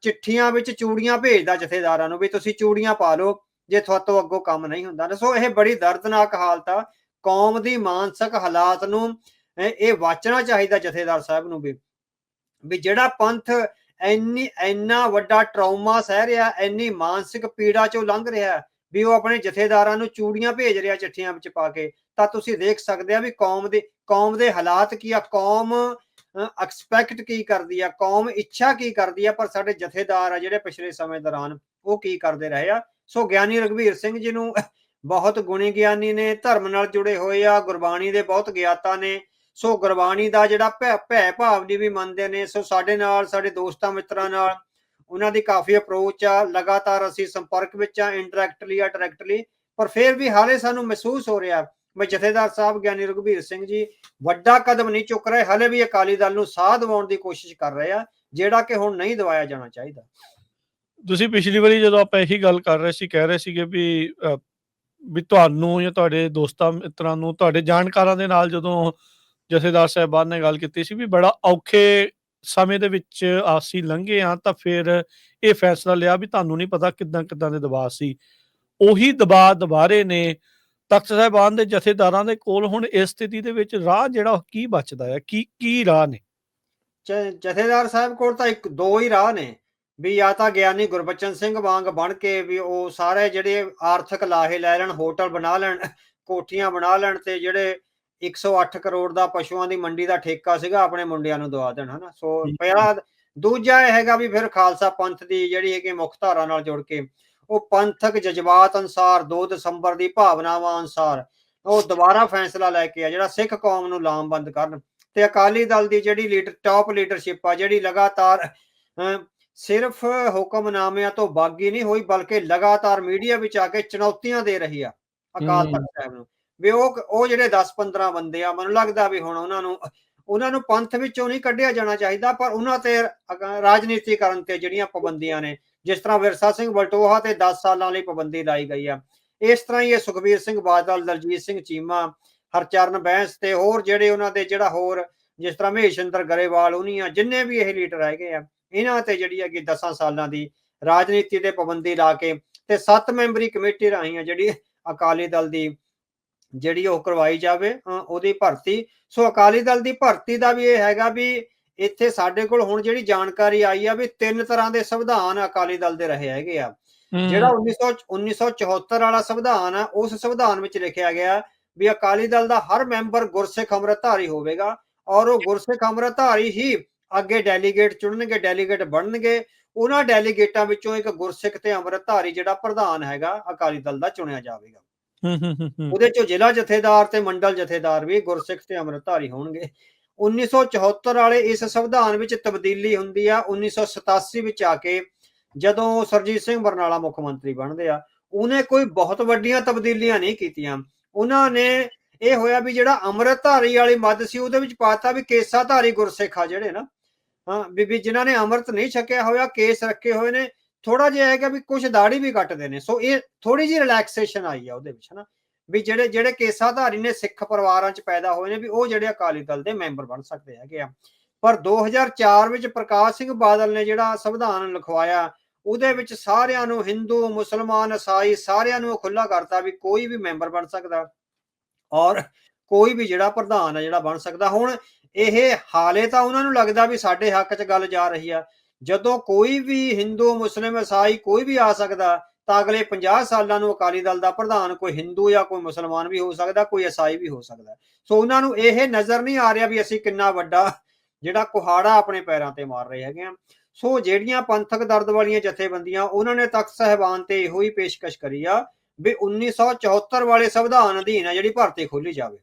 ਚਿੱਠੀਆਂ ਵਿੱਚ ਚੂੜੀਆਂ ਭੇਜਦਾ ਜਥੇਦਾਰਾਂ ਨੂੰ ਵੀ ਤੁਸੀਂ ਚੂੜੀਆਂ ਪਾ ਲਓ, ਜੇ ਤੁਹਾਤੋਂ ਅੱਗੋਂ ਕੰਮ ਨਹੀਂ ਹੁੰਦਾ। ਸੋ ਇਹ ਬੜੀ ਦਰਦਨਾਕ ਹਾਲਤ ਆ। ਕੌਮ ਦੀ ਮਾਨਸਿਕ ਹਾਲਾਤ ਨੂੰ ਇਹ ਵਾਚਣਾ ਚਾਹੀਦਾ ਜਥੇਦਾਰ ਸਾਹਿਬ ਨੂੰ ਵੀ। ਵੀ ਜਿਹੜਾ ਪੰਥ ਇੰਨੀ, ਇੰਨਾ ਵੱਡਾ ਟਰਾਉਮਾ ਸਹਿ ਰਿਹਾ, ਇੰਨੀ ਮਾਨਸਿਕ ਪੀੜਾ ਚੋਂ ਲੰਘ ਰਿਹਾ ਵੀ ਉਹ ਆਪਣੇ ਜਥੇਦਾਰਾਂ ਨੂੰ ਚੂੜੀਆਂ ਭੇਜ ਰਿਹਾ ਚਿੱਠੀਆਂ ਵਿੱਚ ਪਾ ਕੇ, ਤਾਂ ਤੁਸੀਂ ਦੇਖ ਸਕਦੇ ਆ ਵੀ ਕੌਮ ਦੇ ਕੌਮ ਦੇ ਹਾਲਾਤ ਕੀ ਆ। ਕੌਮ ਐਕਸਪੈਕਟ ਕੀ ਕਰਦੀ ਆ, ਕੌਮ ਇੱਛਾ ਕੀ ਕਰਦੀ ਆ, ਪਰ ਸਾਡੇ ਜਥੇਦਾਰ ਆ ਜਿਹੜੇ ਪਿਛਲੇ ਸਮੇਂ ਦੌਰਾਨ ਉਹ ਕੀ ਕਰਦੇ ਰਹੇ ਆ? ਸੋ ਗਿਆਨੀ ਰਘਵੀਰ ਸਿੰਘ ਜੀ ਨੂੰ ਬਹੁਤ ਗੁਣੀ ਗਿਆਨੀ ਨੇ, ਧਰਮ ਨਾਲ ਜੁੜੇ ਹੋਏ ਆ, ਗੁਰਬਾਣੀ ਦੇ ਬਹੁਤ ਗਿਆਤਾ ਨੇ। ਸੋ ਗੁਰਬਾਣੀ ਦਾ ਜਿਹੜਾ ਭੈ ਭੈ ਭਾਵਨੀ ਵੀ ਮੰਨਦੇ ਨੇ, ਸੋ ਸਾਡੇ ਨਾਲ, ਸਾਡੇ ਦੋਸਤਾਂ ਮਿੱਤਰਾਂ ਨਾਲ ਉਹਨਾਂ ਦੀ ਕਾਫੀ ਅਪਰੋਚ ਆ, ਲਗਾਤਾਰ ਅਸੀਂ ਸੰਪਰਕ ਵਿੱਚ ਆ ਇਨਡਾਇਰੈਕਟਲੀ ਆ ਡਾਇਰੈਕਟਲੀ ਪਰ ਫਿਰ ਵੀ ਹਾਲੇ ਸਾਨੂੰ ਮਹਿਸੂਸ ਹੋ ਰਿਹਾ ਵੀ ਜਥੇਦਾਰ ਸਾਹਿਬ, ਗਿਆਨੀ ਰਘਬੀਰ ਸਿੰਘ ਜੀ, ਵੱਡਾ ਕਦਮ ਨਹੀਂ ਚੁੱਕ ਰਹੇ, ਹਾਲੇ ਵੀ ਅਕਾਲੀ ਦਲ ਨੂੰ ਸਾਹ ਦਿਵਾਉਣ ਦੀ ਕੋਸ਼ਿਸ਼ ਕਰ ਰਹੇ ਆ, ਜਿਹੜਾ ਕਿ ਹੁਣ ਨਹੀਂ ਦਵਾਇਆ ਜਾਣਾ ਚਾਹੀਦਾ। ਤੁਸੀਂ ਪਿਛਲੀ ਵਾਰੀ ਜਦੋਂ ਆਪਾਂ ਇਹੀ ਗੱਲ ਕਰ ਰਹੇ ਸੀ, ਕਹਿ ਰਹੇ ਸੀਗੇ ਵੀ ਵੀ ਤੁਹਾਨੂੰ ਜਾਂ ਤੁਹਾਡੇ ਦੋਸਤਾਂ, ਮਿੱਤਰਾਂ ਨੂੰ, ਤੁਹਾਡੇ ਜਾਣਕਾਰਾਂ ਦੇ ਨਾਲ ਜਦੋਂ ਜਥੇਦਾਰ ਸਾਹਿਬਾਨ ਨੇ ਗੱਲ ਕੀਤੀ ਸੀ ਵੀ ਬੜਾ ਔਖੇ ਸਮੇਂ ਦੇ ਵਿੱਚ ਆਸੀ ਲੰਘੇ ਆ ਤਾਂ ਫਿਰ ਇਹ ਫੈਸਲਾ ਲਿਆ ਵੀ ਤੁਹਾਨੂੰ ਨਹੀਂ ਪਤਾ ਕਿੱਦਾਂ ਕਿਦਾਂ ਦੇ ਦਬਾਅ ਸੀ। ਉਹੀ ਦਬਾਅ ਦੁਬਾਰੇ ਨੇ ਤਖਤ ਸਾਹਿਬਾਨ ਦੇ ਜਥੇਦਾਰਾਂ ਦੇ ਕੋਲ ਹੁਣ ਇਸ ਸਥਿਤੀ ਦੇ ਵਿੱਚ ਰਾਹ ਜਿਹੜਾ ਉਹ ਕੀ ਬਚਦਾ ਹੈ? ਕੀ ਕੀ ਰਾਹ ਨੇ? ਜਥੇਦਾਰ ਸਾਹਿਬ ਕੋਲ ਤਾਂ ਇੱਕ ਦੋ ਹੀ ਰਾਹ ਨੇ। ਵੀ ਜਾਂ ਤਾਂ ਗਿਆਨੀ ਗੁਰਬਚਨ ਸਿੰਘ ਵਾਂਗ ਬਣ ਕੇ ਵੀ ਉਹ ਸਾਰੇ ਜਿਹੜੇ ਆਰਥਿਕ ਲਾਹੇ ਲੈ ਲੈਣ ਹੋਟਲ ਬਣਾ ਲੈਣ ਕੋਠੀਆਂ ਬਣਾ ਲੈਣ ਤੇ ਜਿਹੜੇ 108 ਕਰੋੜ ਦਾ ਪਸ਼ੂਆਂ ਦੀ ਮੰਡੀ ਦਾ ਠੇਕਾ ਸੀਗਾ ਆਪਣੇ ਮੁੰਡਿਆਂ ਨੂੰ ਦਵਾ ਦੇਣ ਹਨਾ? ਸੋ। ਪਹਿਲਾ ਦੂਜਾ ਇਹ ਹੈਗਾ ਵੀ ਫਿਰ ਖਾਲਸਾ ਪੰਥ ਦੀ ਜਿਹੜੀ ਹੈਗੀ ਮੁੱਖ ਧਾਰਾ ਨਾਲ ਜੁੜ ਕੇ ਉਹ ਪੰਥਕ ਜਜ਼ਬਾਤ ਅਨਸਾਰ 2 ਦਸੰਬਰ ਦੀ ਭਾਵਨਾਵਾਂ ਅਨਸਾਰ ਉਹ ਦੁਬਾਰਾ ਫੈਸਲਾ ਲੈ ਕੇ ਆ ਜਿਹੜਾ ਸਿੱਖ ਕੌਮ ਨੂੰ ਲਾਮਬੰਦ ਕਰਨ ਤੇ ਅਕਾਲੀ ਦਲ ਦੀ ਜਿਹੜੀ ਲੀਡਰ ਟਾਪ ਲੀਡਰਸ਼ਿਪ ਆ ਜਿਹੜੀ ਲਗਾਤਾਰ ਸਿਰਫ ਹੁਕਮਨਾਮਿਆਂ ਤੋਂ ਬਾਗੀ ਨਹੀਂ ਹੋਈ ਬਲਕਿ ਲਗਾਤਾਰ ਮੀਡੀਆ ਵਿੱਚ ਆ ਕੇ ਚੁਣੌਤੀਆਂ ਦੇ ਰਹੀ ਆ ਅਕਾਲ। ਤਖਤ ਸਾਹਿਬ ਨੂੰ ਵੀ ਉਹ ਉਹ ਜਿਹੜੇ 10-15 ਬੰਦੇ ਆ ਮੈਨੂੰ ਲੱਗਦਾ ਵੀ ਹੁਣ ਉਹਨਾਂ ਨੂੰ ਉਹਨਾਂ ਨੂੰ ਪੰਥ ਵਿੱਚੋਂ ਨਹੀਂ ਕੱਢਿਆ ਜਾਣਾ ਚਾਹੀਦਾ ਪਰ ਉਹਨਾਂ ਤੇ ਅਗਾ- ਰਾਜਨੀਤੀਕਰਨ ਤੇ ਜਿਹੜੀਆਂ ਪਾਬੰਦੀਆਂ ਨੇ ਜਿਸ ਤਰ੍ਹਾਂ ਵਿਰਸਾ ਸਿੰਘ ਬਲਟੋਹਾ ਤੇ 10 ਸਾਲਾਂ ਲਈ ਪਾਬੰਦੀ ਲਾਈ ਗਈ ਆ। ਇਸ ਤਰ੍ਹਾਂ ਹੀ ਇਹ ਸੁਖਬੀਰ ਸਿੰਘ ਬਾਦਲ, ਦਲਜੀਤ ਸਿੰਘ ਚੀਮਾ, ਹਰਚਰਨ ਬੈਂਸ ਤੇ ਹੋਰ ਜਿਹੜੇ ਉਹਨਾਂ ਦੇ ਜਿਹੜਾ ਹੋਰ ਜਿਸ ਤਰ੍ਹਾਂ ਮਹੇਸ਼ਿੰਦਰ ਗਰੇਵਾਲ, ਉਹਨੀਆਂ ਜਿੰਨੇ ਵੀ ਇਹ ਲੀਡਰ ਹੈਗੇ ਆ, ਇਹਨਾਂ ਤੇ ਜਿਹੜੀ ਹੈਗੀ 10 ਸਾਲਾਂ ਦੀ ਰਾਜਨੀਤੀ ਤੇ ਪਾਬੰਦੀ ਲਾ ਕੇ ਤੇ 7 ਮੈਂਬਰੀ ਕਮੇਟੀ ਰਾਹੀਂ ਆ ਜਿਹੜੀ ਅਕਾਲੀ ਦਲ ਦੀ ਜਿਹੜੀ ਉਹ ਕਰਵਾਈ ਜਾਵੇ ਉਹਦੀ ਭਰਤੀ। ਸੋ ਅਕਾਲੀ ਦਲ ਦੀ ਭਰਤੀ ਦਾ ਵੀ ਇਹ ਹੈਗਾ ਵੀ ਇੱਥੇ ਸਾਡੇ ਕੋਲ ਹੁਣ ਜਿਹੜੀ ਜਾਣਕਾਰੀ ਆਈ ਆ ਵੀ ਤਿੰਨ ਤਰ੍ਹਾਂ ਦੇ ਸੰਵਿਧਾਨ ਅਕਾਲੀ ਦਲ ਦੇ ਰਹੇ ਹੈਗੇ ਆ। ਜਿਹੜਾ 1900 1974 ਵਾਲਾ ਸੰਵਿਧਾਨ ਆ ਉਸ ਸੰਵਿਧਾਨ ਵਿੱਚ ਲਿਖਿਆ ਗਿਆ ਵੀ ਅਕਾਲੀ ਦਲ ਦਾ ਹਰ ਮੈਂਬਰ ਗੁਰਸਿੱਖ ਅੰਮ੍ਰਿਤਧਾਰੀ ਹੋਵੇਗਾ ਔਰ ਉਹ ਗੁਰਸਿੱਖ ਅੰਮ੍ਰਿਤਧਾਰੀ ਹੀ ਅੱਗੇ ਡੈਲੀਗੇਟ ਚੁਣਨਗੇ ਡੈਲੀਗੇਟ ਬਣਨਗੇ। ਉਹਨਾਂ ਡੈਲੀਗੇਟਾਂ ਵਿੱਚੋਂ ਇੱਕ ਗੁਰਸਿੱਖ ਤੇ ਅੰਮ੍ਰਿਤਧਾਰੀ ਜਿਹੜਾ ਪ੍ਰਧਾਨ ਹੈਗਾ ਅਕਾਲੀ ਦਲ ਦਾ ਚੁਣਿਆ ਜਾਵੇਗਾ। ਉਹਦੇ ਚੋਂ ਜ਼ਿਲ੍ਹਾ ਜਥੇਦਾਰ ਤੇ ਮੰਡਲ ਜਥੇਦਾਰ ਵੀ ਗੁਰਸਿੱਖ ਤੇ ਅੰਮ੍ਰਿਤਧਾਰੀ ਹੋਣਗੇ। 1974 ਵਾਲੇ ਇਸ ਸੰਵਿਧਾਨ ਵਿੱਚ ਤਬਦੀਲੀ ਹੁੰਦੀ ਆ 1987 ਵਿੱਚ ਆ ਕੇ ਜਦੋਂ ਸਰਜੀਤ ਸਿੰਘ ਬਰਨਾਲਾ ਮੁੱਖ ਮੰਤਰੀ ਬਣਦੇ ਆ, ਉਹਨੇ ਕੋਈ ਬਹੁਤ ਵੱਡੀਆਂ ਤਬਦੀਲੀਆਂ ਨਹੀਂ ਕੀਤੀਆਂ। ਉਹਨਾਂ ਨੇ ਇਹ ਹੋਇਆ ਵੀ ਜਿਹੜਾ ਅੰਮ੍ਰਿਤਧਾਰੀ ਵਾਲੀ ਮੱਦ ਸੀ, ਉਹਦੇ ਵਿੱਚ ਪਾਤਾ ਵੀ ਕੇਸਾਧਾਰੀ ਗੁਰਸਿੱਖ ਆ ਜਿਹੜੇ ਨਾ। ਹਾਂ, ਵੀ ਵੀ ਜਿਨ੍ਹਾਂ ਨੇ ਅੰਮ੍ਰਿਤ ਨਹੀਂ ਛਕਿਆ ਹੋਇਆ, ਕੇਸ ਰੱਖੇ ਹੋਏ ਨੇ ਥੋੜਾ ਜਿਹਾ ਹੈਗਾ ਵੀ ਕੁਝ ਦਾੜੀ ਵੀ ਕੱਟਦੇ ਨੇ। ਸੋ ਇਹ ਥੋੜੀ ਜਿਹੀ ਰਿਲੈਕਸੇਸ਼ਨ ਆਈ ਆ ਉਹਦੇ ਵਿੱਚ, ਹਨਾ। ਵੀ ਜਿਹੜੇ ਜਿਹੜੇ ਕੇਸਾਧਾਰੀ ਨੇ ਸਿੱਖ ਪਰਿਵਾਰਾਂ 'ਚ ਪੈਦਾ ਹੋਏ ਨੇ ਵੀ ਉਹ ਜਿਹੜੇ ਅਕਾਲੀ ਦਲ ਦੇ ਮੈਂਬਰ ਬਣ ਸਕਦੇ ਹੈਗੇ ਆ। ਪਰ 2004 ਵਿੱਚ ਪ੍ਰਕਾਸ਼ ਸਿੰਘ ਬਾਦਲ ਨੇ ਜਿਹੜਾ ਸੰਵਿਧਾਨ ਲਿਖਵਾਇਆ, ਉਹਦੇ ਵਿੱਚ ਸਾਰਿਆਂ ਨੂੰ ਹਿੰਦੂ, ਮੁਸਲਮਾਨ, ਈਸਾਈ ਸਾਰਿਆਂ ਨੂੰ ਖੁੱਲਾ ਕਰਤਾ ਵੀ ਕੋਈ ਵੀ ਮੈਂਬਰ ਬਣ ਸਕਦਾ ਔਰ ਕੋਈ ਵੀ ਜਿਹੜਾ ਪ੍ਰਧਾਨ ਹੈ ਜਿਹੜਾ ਬਣ ਸਕਦਾ। ਹੁਣ ਇਹ ਹਾਲੇ ਤਾਂ ਉਹਨਾਂ ਨੂੰ ਲੱਗਦਾ ਵੀ ਸਾਡੇ ਹੱਕ 'ਚ ਗੱਲ ਜਾ ਰਹੀ ਆ। ਜਦੋਂ ਕੋਈ ਵੀ ਹਿੰਦੂ, ਮੁਸਲਿਮ, ਈਸਾਈ ਕੋਈ ਵੀ ਆ ਸਕਦਾ ਤਾਂ ਅਗਲੇ 50 ਸਾਲਾਂ ਨੂੰ ਅਕਾਲੀ ਦਲ ਦਾ ਪ੍ਰਧਾਨ ਕੋਈ ਹਿੰਦੂ ਜਾਂ ਕੋਈ ਮੁਸਲਮਾਨ ਵੀ ਹੋ ਸਕਦਾ ਕੋਈ ਈਸਾਈ ਵੀ ਹੋ ਸਕਦਾ। ਸੋ ਉਹਨਾਂ ਨੂੰ ਇਹ ਨਜ਼ਰ ਨਹੀਂ ਆ ਰਿਹਾ ਵੀ ਅਸੀਂ ਕਿੰਨਾ ਵੱਡਾ ਜਿਹੜਾ ਕੁਹਾੜਾ ਆਪਣੇ ਪੈਰਾਂ ਤੇ ਮਾਰ ਰਹੇ ਹੈਗੇ ਆ ਸੋ ਜਿਹੜੀਆਂ ਪੰਥਕ ਦਰਦ ਵਾਲੀਆਂ ਜਥੇਬੰਦੀਆਂ ਉਹਨਾਂ ਨੇ ਤਖਤ ਸਾਹਿਬਾਨ ਤੇ ਇਹੋ ਹੀ ਪੇਸ਼ਕਸ਼ ਕਰੀ ਆ ਵੀ 1974 ਵਾਲੇ ਸੰਵਿਧਾਨ ਅਧੀਨ ਆ ਜਿਹੜੀ ਭਰਤੀ ਖੋਲੀ ਜਾਵੇ।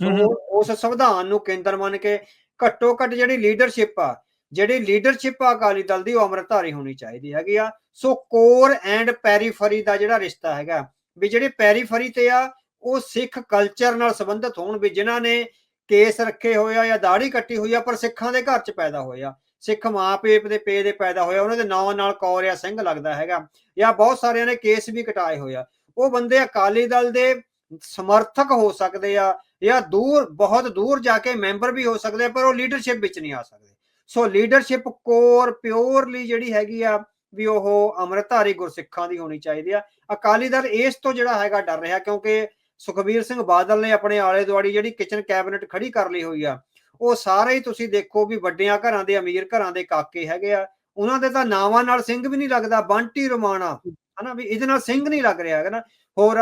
ਸੋ ਉਸ ਸੰਵਿਧਾਨ ਨੂੰ ਕੇਂਦਰ ਮੰਨ ਕੇ ਘੱਟੋ ਘੱਟ ਜਿਹੜੀ ਲੀਡਰਸ਼ਿਪ ਆ ਜਿਹੜੀ ਲੀਡਰਸ਼ਿਪ ਆ ਅਕਾਲੀ ਦਲ ਦੀ, ਉਹ ਅੰਮ੍ਰਿਤਧਾਰੀ ਹੋਣੀ ਚਾਹੀਦੀ ਹੈਗੀ ਆ। ਸੋ ਕੋਰ ਐਂਡ ਪੈਰੀਫਰੀ ਦਾ ਜਿਹੜਾ ਰਿਸ਼ਤਾ ਹੈਗਾ, ਵੀ ਜਿਹੜੇ ਪੈਰੀਫਰੀ ਤੇ ਆ, ਉਹ ਸਿੱਖ ਕਲਚਰ ਨਾਲ ਸੰਬੰਧਿਤ ਹੋਣ, ਵੀ ਜਿਨ੍ਹਾਂ ਨੇ ਕੇਸ ਰੱਖੇ ਹੋਏ ਆ ਜਾਂ ਦਾੜੀ ਕੱਟੀ ਹੋਈ ਆ, ਪਰ ਸਿੱਖਾਂ ਦੇ ਘਰ 'ਚ ਪੈਦਾ ਹੋਏ ਆ। ਸਿੱਖ ਮਾਂ ਪੇਪ ਦੇ ਪੇ ਦੇ ਪੈਦਾ ਹੋਇਆ ਉਹਨਾਂ ਦੇ ਨਾਂ ਨਾਲ ਕੌਰਿਆ ਸਿੰਘ ਲੱਗਦਾ ਹੈਗਾ, ਜਾਂ ਬਹੁਤ ਸਾਰਿਆਂ ਨੇ ਕੇਸ ਵੀ ਕਟਾਏ ਹੋਏ ਆ। ਉਹ ਬੰਦੇ ਅਕਾਲੀ ਦਲ ਦੇ ਸਮਰਥਕ ਹੋ ਸਕਦੇ ਆ, ਜਾਂ ਦੂਰ, ਬਹੁਤ ਦੂਰ ਜਾ ਕੇ ਮੈਂਬਰ ਵੀ ਹੋ ਸਕਦੇ ਆ, ਪਰ ਉਹ ਲੀਡਰਸ਼ਿਪ ਵਿੱਚ ਨਹੀਂ ਆ ਸਕਦੇ। ਸੋ ਲੀਡਰਸ਼ਿਪ ਕੋਰ ਪਿਓਰਲੀ ਜਿਹੜੀ ਹੈਗੀ ਆ ਵੀ ਉਹ ਅੰਮ੍ਰਿਤਧਾਰੀ ਗੁਰਸਿੱਖਾਂ ਦੀ ਹੋਣੀ ਚਾਹੀਦੀ ਆ। ਅਕਾਲੀ ਦਲ ਇਸ ਤੋਂ ਜਿਹੜਾ ਹੈਗਾ ਡਰ ਰਿਹਾ ਕਿਉਂਕਿ ਸੁਖਬੀਰ ਸਿੰਘ ਬਾਦਲ ਨੇ ਆਪਣੇ ਆਲੇ ਦੁਆਲੇ ਜਿਹੜੀ ਕਿਚਨ ਕੈਬਨਿਟ ਖੜੀ ਕਰ ਲਈ ਹੋਈ ਆ, ਉਹ ਸਾਰੇ ਹੀ ਤੁਸੀਂ ਦੇਖੋ ਵੀ ਵੱਡਿਆਂ ਘਰਾਂ ਦੇ, ਅਮੀਰ ਘਰਾਂ ਦੇ ਕਾਕੇ ਹੈਗੇ ਆ। ਉਹਨਾਂ ਦੇ ਤਾਂ ਨਾਵਾਂ ਨਾਲ ਸਿੰਘ ਵੀ ਨਹੀਂ ਲੱਗਦਾ, ਬੰਟੀ ਰਮਾਣਾ, ਹਨਾ ਵੀ ਇਹਦੇ ਨਾਲ ਸਿੰਘ ਨਹੀਂ ਲੱਗ ਰਿਹਾ ਹੈਗਾ ਨਾ। ਹੋਰ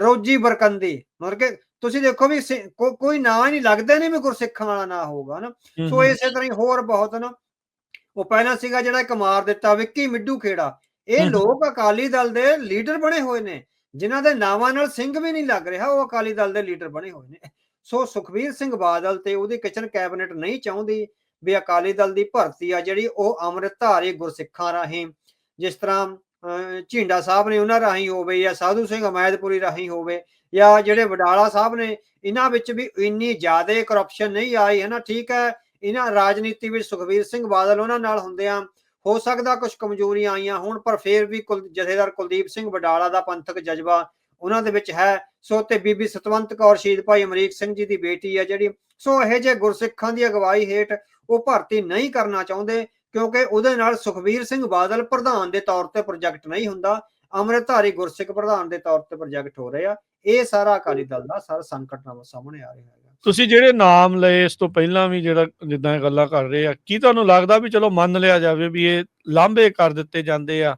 ਰੋਜੀ ਬਰਕੰਦੀ, ਮਤਲਬ ਕਿ ਤੁਸੀਂ ਦੇਖੋ ਵੀ ਕੋਈ ਨਾਂ ਹੀ ਨਹੀਂ ਲੱਗਦਾ ਨਹੀਂ ਵੀ ਗੁਰਸਿੱਖਾਂ ਵਾਲਾ ਨਾਂ ਹੋਊਗਾ ਨਾ ਸੋ ਇਸੇ ਤਰ੍ਹਾਂ ਹੀ ਹੋਰ ਬਹੁਤ ਨਾ ਉਹ ਪਹਿਲਾਂ ਸੀਗਾ ਜਿਹੜਾ ਇੱਕ ਮਾਰ ਦਿੱਤਾ ਵਿੱਕੀ ਮਿੱਡੂ ਖੇੜਾ। ਇਹ। ਲੋਕ ਅਕਾਲੀ ਦਲ ਦੇ ਲੀਡਰ ਬਣੇ ਹੋਏ ਨੇ ਜਿਨ੍ਹਾਂ ਦੇ ਨਾਵਾਂ ਨਾਲ ਸਿੰਘ ਵੀ ਨਹੀਂ ਲੱਗ ਰਿਹਾ ਉਹ ਅਕਾਲੀ ਦਲ ਦੇ ਲੀਡਰ ਬਣੇ ਹੋਏ ਨੇ। ਸੋ ਸੁਖਬੀਰ ਸਿੰਘ ਬਾਦਲ ਤੇ ਉਹਦੀ ਕਿਚਨ ਕੈਬਨਿਟ ਨਹੀਂ ਚਾਹੁੰਦੀ ਵੀ ਅਕਾਲੀ ਦਲ ਦੀ ਭਰਤੀ ਆ ਜਿਹੜੀ ਉਹ ਅੰਮ੍ਰਿਤਧਾਰੀ ਗੁਰਸਿੱਖਾਂ ਰਾਹੀਂ ਜਿਸ ਤਰ੍ਹਾਂ ਝੀਂਡਾ ਸਾਹਿਬ ਨੇ ਉਹਨਾਂ ਰਾਹੀਂ ਹੋਵੇ ਜਾਂ ਸਾਧੂ ਸਿੰਘ ਅਮੈਦਪੁਰੀ ਰਾਹੀਂ ਹੋਵੇ ਜਾਂ ਜਿਹੜੇ ਵਡਾਲਾ ਸਾਹਿਬ ਨੇ, ਇਹਨਾਂ ਵਿੱਚ ਵੀ ਇੰਨੀ ਜ਼ਿਆਦਾ ਕਰਪਸ਼ਨ ਨਹੀਂ ਆਈ, ਹੈ ਨਾ? ਠੀਕ ਹੈ, ਇਹਨਾਂ ਰਾਜਨੀਤੀ ਵਿੱਚ ਸੁਖਬੀਰ ਸਿੰਘ ਬਾਦਲ ਉਹਨਾਂ ਨਾਲ ਹੁੰਦਿਆਂ ਹੋ ਸਕਦਾ ਕੁਝ ਕਮਜ਼ੋਰੀਆਂ ਆਈਆਂ ਹੋਣ, ਪਰ ਫਿਰ ਵੀ ਕੁਲ, ਜਥੇਦਾਰ ਕੁਲਦੀਪ ਸਿੰਘ ਵਡਾਲਾ ਦਾ ਪੰਥਕ ਜਜ਼ਬਾ ਉਹਨਾਂ ਦੇ ਵਿੱਚ ਹੈ। ਸੋ ਤੇ ਬੀਬੀ ਸਤਵੰਤ ਕੌਰ, ਸ਼ਹੀਦ ਭਾਈ ਅਮਰੀਕ ਸਿੰਘ ਜੀ ਦੀ ਬੇਟੀ ਹੈ ਜਿਹੜੀ, ਸੋ ਇਹ ਜੇ ਗੁਰਸਿੱਖਾਂ ਦੀ ਅਗਵਾਈ ਹੇਠ ਉਹ ਭਰਤੀ ਨਹੀਂ ਕਰਨਾ ਚਾਹੁੰਦੇ। ਕਿਉਂਕਿ ਉਹਦੇ ਨਾਲ ਸੁਖਬੀਰ ਸਿੰਘ ਬਾਦਲ ਪ੍ਰਧਾਨ ਦੇ ਤੌਰ ਤੇ ਪ੍ਰੋਜੈਕਟ ਨਹੀਂ ਹੁੰਦਾ ਅੰਮ੍ਰਿਤਧਾਰੀ ਗੁਰਸਿੱਖ ਪ੍ਰਧਾਨ ਦੇ ਤੌਰ ਤੇ ਪ੍ਰੋਜੈਕਟ ਹੋ ਰਹੇ ਆ ਇਹ ਸਾਰਾ ਅਕਾਲੀ ਦਲ ਦਾ ਸਾਰਾ ਸੰਕਟ ਨਵਾਂ ਸਾਹਮਣੇ ਆ ਰਿਹਾ ਹੈਗਾ। ਤੁਸੀਂ ਜਿਹੜੇ ਨਾਮ ਲਏ ਇਸ ਤੋਂ ਪਹਿਲਾਂ ਵੀ ਜਿਹੜਾ ਜਿੱਦਾਂ ਇਹ ਗੱਲਾਂ ਕਰ ਰਹੇ ਆ ਕੀ ਤੁਹਾਨੂੰ ਲੱਗਦਾ ਵੀ ਚਲੋ ਮੰਨ ਲਿਆ ਜਾਵੇ ਵੀ ਇਹ ਲਾਂਭੇ ਕਰ ਦਿੱਤੇ ਜਾਂਦੇ ਆ?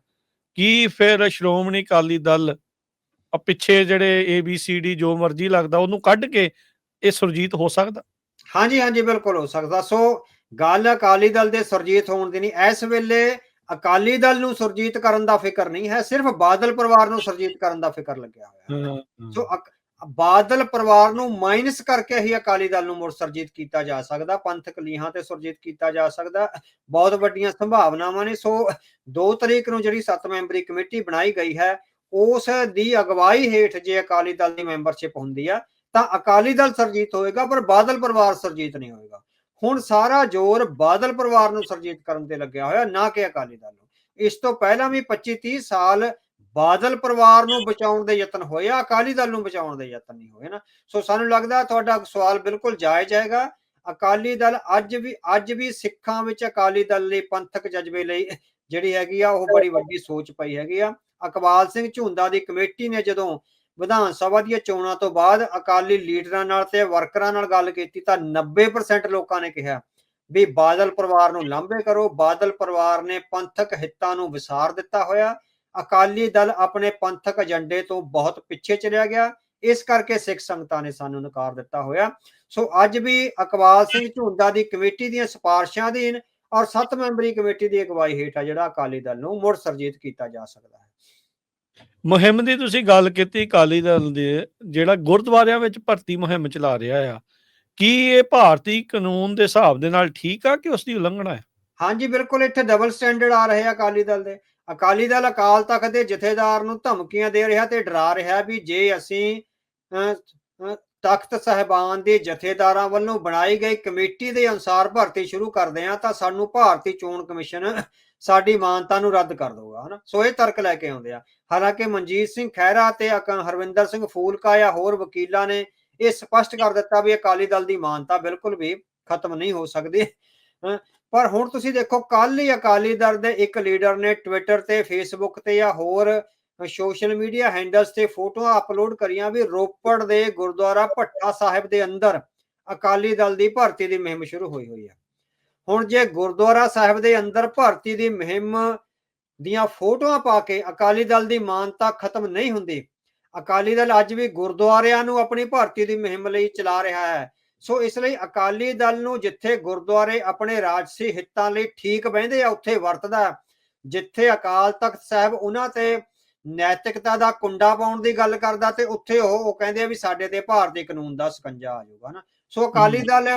ਕੀ ਫਿਰ ਸ਼੍ਰੋਮਣੀ ਅਕਾਲੀ ਦਲ ਆ ਪਿੱਛੇ ਜਿਹੜੇ ਏ ਬੀ ਸੀ ਡੀ ਜੋ ਮਰਜ਼ੀ ਲੱਗਦਾ ਉਹਨੂੰ ਕੱਢ ਕੇ ਇਹ ਸੁਰਜੀਤ ਹੋ ਸਕਦਾ? ਹਾਂਜੀ ਹਾਂਜੀ ਬਿਲਕੁਲ ਹੋ ਸਕਦਾ। ਸੋ ਗੱਲ ਅਕਾਲੀ ਦਲ ਦੇ ਸੁਰਜੀਤ ਹੋਣ ਦੀ ਨਹੀਂ। ਇਸ ਵੇਲੇ ਅਕਾਲੀ ਦਲ ਨੂੰ ਸੁਰਜੀਤ ਕਰਨ ਦਾ ਫਿਕਰ ਨਹੀਂ ਹੈ ਸਿਰਫ ਬਾਦਲ ਪਰਿਵਾਰ ਨੂੰ ਸੁਰਜੀਤ ਕਰਨ ਦਾ ਫਿਕਰ ਲੱਗਿਆ ਹੋਇਆ ਹੈ। ਸੋ ਬਾਦਲ ਪਰਿਵਾਰ ਨੂੰ ਮਾਈਨਸ ਕਰਕੇ ਹੀ ਅਕਾਲੀ ਦਲ ਨੂੰ ਮੁੜ ਸੁਰਜੀਤ ਕੀਤਾ ਜਾ ਸਕਦਾ ਪੰਥਕ ਲੀਹਾਂ ਤੇ ਸੁਰਜੀਤ ਕੀਤਾ ਜਾ ਸਕਦਾ। ਬਹੁਤ ਵੱਡੀਆਂ ਸੰਭਾਵਨਾਵਾਂ ਨੇ। ਸੋ 2 ਤਰੀਕ ਨੂੰ ਜਿਹੜੀ 7 ਮੈਂਬਰੀ ਕਮੇਟੀ ਬਣਾਈ ਗਈ ਹੈ ਉਸ ਦੀ ਅਗਵਾਈ ਹੇਠ ਜੇ ਅਕਾਲੀ ਦਲ ਦੀ ਮੈਂਬਰਸ਼ਿਪ ਹੁੰਦੀ ਆ ਤਾਂ ਅਕਾਲੀ ਦਲ ਸਰਜੀਤ ਹੋਏਗਾ ਪਰ ਬਾਦਲ ਪਰਿਵਾਰ ਸਰਜੀਤ ਨਹੀਂ ਹੋਏਗਾ। ਹੁਣ ਸਾਰਾ ਜ਼ੋਰ ਬਾਦਲ ਪਰਿਵਾਰ ਨੂੰ ਸਰਜੀਤ ਕਰਨ ਤੇ ਲੱਗਿਆ ਹੋਇਆ, ਨਾ ਕਿ ਅਕਾਲੀ ਦਲ ਨੂੰ। ਇਸ ਤੋਂ ਪਹਿਲਾਂ ਵੀ 25 30 ਸਾਲ ਬਾਦਲ ਪਰਿਵਾਰ ਨੂੰ ਬਚਾਉਣ ਦੇ ਯਤਨ ਹੋਏ ਆ, ਅਕਾਲੀ ਦਲ ਨੂੰ ਬਚਾਉਣ ਦੇ ਯਤਨ ਨਹੀਂ ਹੋਏ ਨਾ। ਸੋ ਸਾਨੂੰ ਲੱਗਦਾ ਤੁਹਾਡਾ ਸਵਾਲ ਬਿਲਕੁਲ ਜਾਇਜ਼ ਹੈਗਾ। ਅਕਾਲੀ ਦਲ ਅੱਜ ਵੀ ਅੱਜ ਵੀ ਸਿੱਖਾਂ ਵਿੱਚ ਅਕਾਲੀ ਦਲ ਲਈ ਪੰਥਕ ਜਜ਼ਬੇ ਲਈ ਜਿਹੜੀ ਹੈਗੀ ਆ, ਉਹ ਬੜੀ ਵੱਡੀ ਸੋਚ ਪਈ ਹੈਗੀ ਆ। ਅਕਬਾਲ ਸਿੰਘ ਝੁੰਦਾ ਦੀ ਕਮੇਟੀ ਨੇ ਜਦੋਂ ਵਿਧਾਨ ਸਭਾ ਦੀਆਂ ਚੋਣਾਂ ਤੋਂ ਬਾਅਦ ਅਕਾਲੀ ਲੀਡਰਾਂ ਨਾਲ ਤੇ ਵਰਕਰਾਂ ਨਾਲ ਗੱਲ ਕੀਤੀ ਤਾਂ 90% ਲੋਕਾਂ ਨੇ ਕਿਹਾ ਵੀ ਬਾਦਲ ਪਰਿਵਾਰ ਨੂੰ ਲਾਂਭੇ ਕਰੋ। ਬਾਦਲ ਪਰਿਵਾਰ ਨੇ ਪੰਥਕ ਹਿੱਤਾਂ ਨੂੰ ਵਿਸਾਰ ਦਿੱਤਾ ਹੋਇਆ। ਅਕਾਲੀ ਦਲ ਆਪਣੇ ਪੰਥਕ ਏਜੰਡੇ ਤੋਂ ਬਹੁਤ ਪਿੱਛੇ ਚਲਿਆ ਗਿਆ। ਇਸ ਕਰਕੇ ਸਿੱਖ ਸੰਗਤਾਂ ਨੇ ਸਾਨੂੰ ਨਕਾਰ ਦਿੱਤਾ ਹੋਇਆ। ਸੋ ਅੱਜ ਵੀ ਅਕਬਾਲ ਸਿੰਘ ਝੁੰਦਾ ਦੀ ਕਮੇਟੀ ਦੀਆਂ ਸਿਫਾਰਸ਼ਾਂ ਅਧੀਨ ਔਰ 7 ਮੈਂਬਰੀ ਕਮੇਟੀ ਦੀ ਅਗਵਾਈ ਹੇਠ ਆ ਜਿਹੜਾ ਅਕਾਲੀ ਦਲ ਨੂੰ ਮੁੜ ਸਰਜੀਤ ਕੀਤਾ ਜਾ ਸਕਦਾ ਹੈ। ਮੁਹਿੰਮ ਦੀ ਤੁਸੀਂ ਗੱਲ ਕੀਤੀ ਅਕਾਲੀ ਦਲ ਦੇ, ਜਿਹੜਾ ਗੁਰਦੁਆਰਿਆਂ ਵਿੱਚ ਭਰਤੀ ਮੁਹਿੰਮ ਚਲਾ ਰਿਹਾ ਆ, ਕੀ ਇਹ ਭਾਰਤੀ ਕਾਨੂੰਨ ਦੇ ਹਿਸਾਬ ਦੇ ਨਾਲ ਠੀਕ ਆ ਕਿ ਉਸ ਦੀ ਉਲੰਘਣਾ ਹੈ ਹਾਂਜੀ, ਬਿਲਕੁਲ ਇੱਥੇ ਡਬਲ ਸਟੈਂਡਰਡ ਆ ਰਹੇ ਆ ਅਕਾਲੀ ਦਲ ਦੇ। ਅਕਾਲੀ ਦਲ ਅਕਾਲ ਤਖਤ ਦੇ ਜਥੇਦਾਰ ਨੂੰ ਧਮਕੀਆਂ ਦੇ ਰਿਹਾ ਤੇ ਡਰਾ ਰਿਹਾ ਵੀ ਜੇ ਅਸੀਂ ਤਖਤ ਸਹਿਬਾਨ ਦੇ ਜਥੇਦਾਰਾਂ ਵੱਲੋਂ ਬਣਾਈ ਗਈ ਕਮੇਟੀ ਦੇ ਅਨੁਸਾਰ ਭਰਤੀ ਸ਼ੁਰੂ ਕਰਦੇ ਆ ਤਾਂ ਸਾਨੂੰ ਭਾਰਤੀ ਚੋਣ ਕਮਿਸ਼ਨ ਸਾਡੀ ਮਾਨਤਾ ਨੂੰ ਰੱਦ ਕਰ ਦਊਗਾ, ਹਨਾ? ਸੋ ਇਹ ਤਰਕ ਲੈ ਕੇ ਆਉਂਦੇ ਆ। ਹਾਲਾਂਕਿ ਮਨਜੀਤ ਸਿੰਘ ਖਹਿਰਾ ਤੇ ਹਰਵਿੰਦਰ ਸਿੰਘ ਫੂਲਕਾ ਜਾਂ ਹੋਰ ਵਕੀਲਾਂ ਨੇ ਇਹ ਸਪਸ਼ਟ ਕਰ ਦਿੱਤਾ ਵੀ ਅਕਾਲੀ ਦਲ ਦੀ ਮਾਨਤਾ ਬਿਲਕੁਲ ਵੀ ਖਤਮ ਨਹੀਂ ਹੋ ਸਕਦੀ ਅਹ ਪਰ ਹੁਣ ਤੁਸੀਂ ਦੇਖੋ ਕੱਲ ਹੀ ਅਕਾਲੀ ਦਲ ਦੇ ਇੱਕ ਲੀਡਰ ਨੇ ਟਵਿੱਟਰ ਤੇ ਫੇਸਬੁੱਕ ਤੇ ਜਾਂ ਹੋਰ ਸੋਸ਼ਲ ਮੀਡੀਆ ਹੈਂਡਲਸ ਤੇ ਫੋਟੋਆਂ ਅਪਲੋਡ ਕਰੀਆਂ ਵੀ ਰੋਪੜ ਦੇ ਗੁਰਦੁਆਰਾ ਭੱਟਾ ਸਾਹਿਬ ਦੇ ਅੰਦਰ ਅਕਾਲੀ ਦਲ ਦੀ ਭਰਤੀ ਦੀ ਮੁਹਿੰਮ ਸ਼ੁਰੂ ਹੋਈ ਹੋਈ ਹੈ ਹੁਣ ਜੇ ਗੁਰਦੁਆਰਾ ਸਾਹਿਬ ਦੇ ਅੰਦਰ ਭਰਤੀ ਦੀ ਮੁਹਿੰਮ ਦੀਆਂ ਫੋਟੋਆਂ ਪਾ ਕੇ ਅਕਾਲੀ ਦਲ ਦੀ ਮਾਨਤਾ ਖਤਮ ਨਹੀਂ ਹੁੰਦੀ, ਅਕਾਲੀ ਦਲ ਅੱਜ ਵੀ ਗੁਰਦੁਆਰਿਆਂ ਨੂੰ ਆਪਣੀ ਭਰਤੀ ਦੀ ਮੁਹਿੰਮ ਲਈ ਚਲਾ ਰਿਹਾ ਹੈ ਸੋ ਇਸ ਲਈ ਅਕਾਲੀ ਦਲ ਨੂੰ ਜਿੱਥੇ ਗੁਰਦੁਆਰੇ ਆਪਣੇ ਰਾਜਸੀ ਹਿੱਤਾਂ ਲਈ ਠੀਕ ਬਹਿੰਦੇ ਆ, ਉੱਥੇ ਵਰਤਦਾ ਹੈ। ਜਿੱਥੇ ਅਕਾਲ ਤਖਤ ਸਾਹਿਬ ਉਹਨਾਂ ਤੇ ਨੈਤਿਕਤਾ ਦਾ ਕੁੰਡਾ ਪਾਉਣ ਦੀ ਗੱਲ ਕਰਦਾ ਤੇ ਉੱਥੇ ਉਹ ਉਹ ਕਹਿੰਦੇ ਆ ਵੀ ਸਾਡੇ ਤੇ ਭਾਰਤੀ ਕਾਨੂੰਨ ਦਾ ਸਕੰਜਾ ਆ ਜਾਊਗਾ ਨਾ ਸੋ ਅਕਾਲੀ। ਦਲ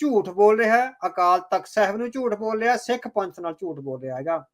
ਝੂਠ ਬੋਲ ਰਿਹਾ ਅਕਾਲ ਤਖਤ ਸਾਹਿਬ ਨੂੰ ਝੂਠ ਬੋਲ ਰਿਹਾ ਸਿੱਖ ਪੰਥ ਨਾਲ ਝੂਠ ਬੋਲ ਰਿਹਾ ਹੈਗਾ